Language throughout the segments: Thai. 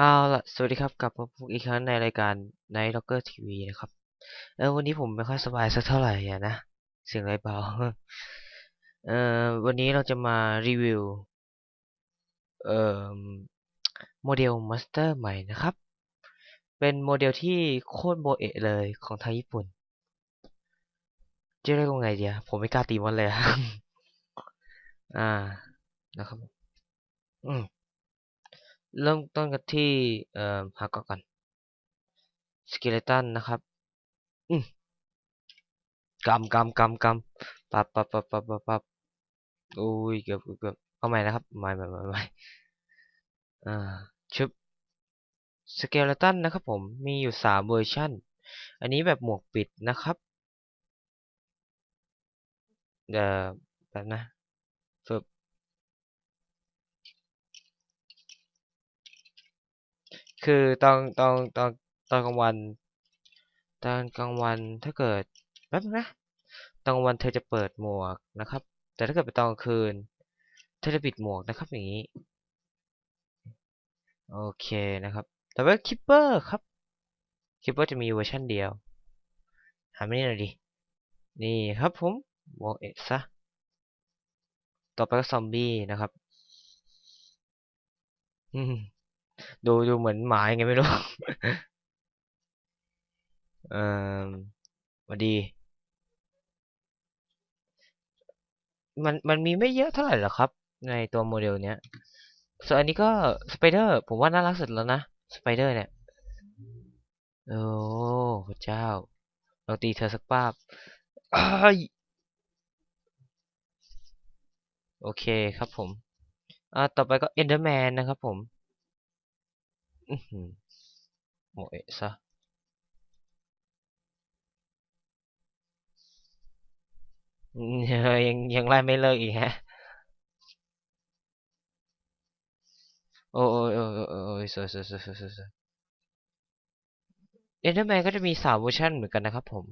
เอาล่ะสวัสดีครับกลับมาพบอีกครั้งในรายการ Night Locker TV นะครับเออวันนี้ผมไม่ค่อยสบายสักเท่าไหร่อะนะเสียงไรเบาเออวันนี้เราจะมารีวิวเอ่อโมเดลมาสเตอร์ใหม่นะครับ เป็นโมเดลที่โคตรโบเอะเลยของทางญี่ปุ่นจะเรียกว่าไงเดียผมไม่กล้าตีมันเลยอะอ่านะครับ อืม เริ่มต้นกันที่เอ่อหาก่อนก่อนสเกเลตันนะครับอืมกำกำกำกำปับปับปับปับปับปับโอ้ยเกือบเกือบเอาใหม่นะครับใหม่ใหม่ใหม่ใหม่อ่าชึบสเกเลตันนะครับผมมีอยู่สามเวอร์ชันอันนี้แบบหมวกปิดนะครับเอ่อแบบนะฝึก คือตอนตอนตอนตอนกลางวัน ตอนกลางวันถ้าเกิดแป๊บนึงนะตอนกลางวันเธอจะเปิดหมวกนะครับ แต่ถ้าเกิดเป็นตอนกลางคืนเธอจะปิดหมวกนะครับอย่างนี้โอเคนะครับ แต่ว่าคิปเปอร์ครับคิปเปอร์จะมีเวอร์ชันเดียว หาไม่ได้หน่อยดินี่ครับผมหมวกเอะซะต่อไปก็ซอมบี้นะครับ ดูดูเหมือนหมายังไงไม่รู้เออสวัสดี มันมันมีไม่เยอะเท่าไหร่หรอครับ ในตัวโมเดลเนี้ย ส่วนอันนี้ก็สไปเดอร์ผมว่าน่ารักสุดแล้วนะสไปเดอร์เนี่ย โอ้พระเจ้า เราตีเธอสักป้าบโอเคครับผม อ่า ต่อไปก็เอนเดอร์แมนนะครับผม หือโมเอะซะยังยังไล่ไม่เลิกอีกฮะ โอ้โอ้โอ้โอ้โอ้โอ้ยสวยสวยสวยสวยสวยเอนเดอร์แมนก็จะมีสามเวอร์ชันเหมือนกันนะครับผม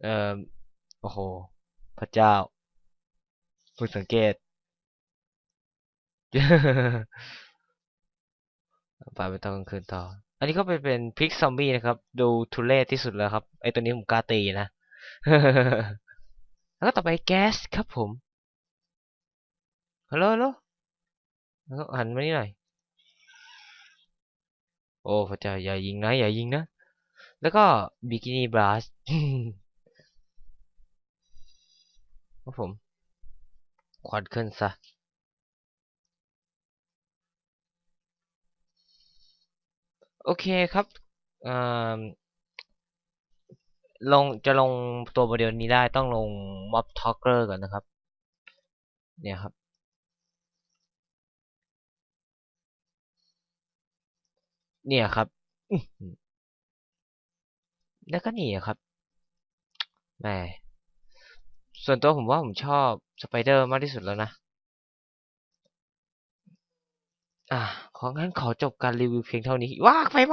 เอ่อ โอ้โห พระเจ้าเพิ่งสังเกต ไปไปตอนกลางคืนต่อ อันนี้ก็เป็นเป็นพิกซอมบี้นะครับ ดูทุเรศที่สุดแล้วครับไอตัวนี้ผมกล้าตีนะแล้วก็ต่อไปแก๊สครับผมฮัลโหลฮัลโหลหันมานี่หน่อยโอ้พระเจ้าอย่ายิงนะอย่ายิงนะ แล้วก็บิกินี่บลัสครับผมควันขึ้นซะ โอเคครับอ่าลงจะลงตัวโมเดลนี้ได้ต้องลง Mob Talker ก่อนนะครับ เนี่ยครับ เนี่ยครับ แล้วก็นี่ครับแหมส่วนตัวผมว่าผมชอบสไปเดอร์มากที่สุดแล้วนะ อะของั้นขอจบการรีวิวเพียงเท่านี้ว้าไฟไหม้